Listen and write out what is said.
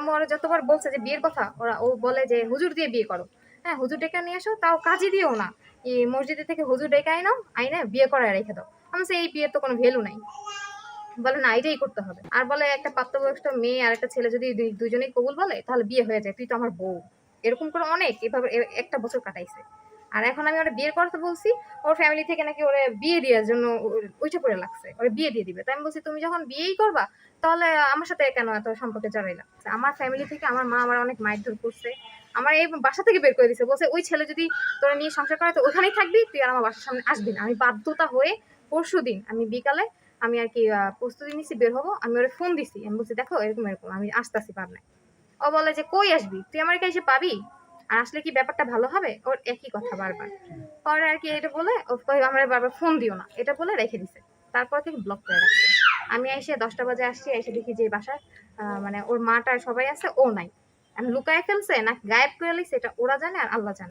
আম্মু আরও যতবার বলছে যে বিয়ের কথা, ওরা, ও বলে যে, হুজুর দিয়ে বিয়ে করো। হ্যাঁ হুজুর ডেকে নিয়ে আসো তাও কাজই দিও না। এই মসজিদে থেকে হুজুর ডেকে আইনাও আইনে বিয়ে করায় রেখে দাও। আমি এই বিয়ের তো কোনো ভ্যালু নাই। বলে, না, এটাই করতে হবে। আর বলে, একটা প্রাপ্তবয়স্ক মেয়ে আর একটা ছেলে যদি দুজনেই কবুল বলে, তাহলে বিয়ে হয়ে যায়। তুই তো আমার বউ। এরকম করে অনেক, এভাবে একটা বছর কাটাইছে। আর এখন আমি ওরা বিয়ে করতে বলছি, ওর ফ্যামিলি থেকে নাকি ওরে বিয়ে দেওয়ার জন্য ওইটা পড়ে লাগছে, ওরা বিয়ে দিয়ে দিবে। তাই আমি বলছি, তুমি যখন বিয়েই করবা, তাহলে আমার সাথে কেন এত সম্পর্কে জড়াইলা আমার ফ্যামিলি থেকে আমার মা আমার অনেক মারধর করছে। আমার এই বাসা থেকে বের করে দিছে, বলছে, ওই ছেলে যদি তোরা নিয়ে সংসার করে, তো ওখানেই থাকবি, তুই আর আমার বাসার সামনে আসবি না। আমি বাধ্যতা হয়ে পরশু দিন আমি বিকালে আমি আর কি প্রস্তুতি নিছি, বের হব, আমি ওরা ফোন দিছি, আমি বলছি, দেখো, এরকম এরকম, আমি আসতেছি পাবনায়। ও বলে যে, কই আসবি? তুই আমার কাছে পাবি? আর আসলে কি ব্যাপারটা ভালো হবে? ওর একই কথা বারবার। পরে আর কি এটা বলে, ও আমার বারবার ফোন দিও না। এটা বলে রেখে দিছে। তারপর থেকে ব্লক করে রাখছে। আমি এসে দশটা বাজে আসছি, এসে দেখি যে বাসায় মানে ওর মাটা সবাই আছে, ও নাই। আমি লুকায় ফেলছে, না গায়েব করে লিখছে এটা ওরা জানে আর আল্লাহ জানে।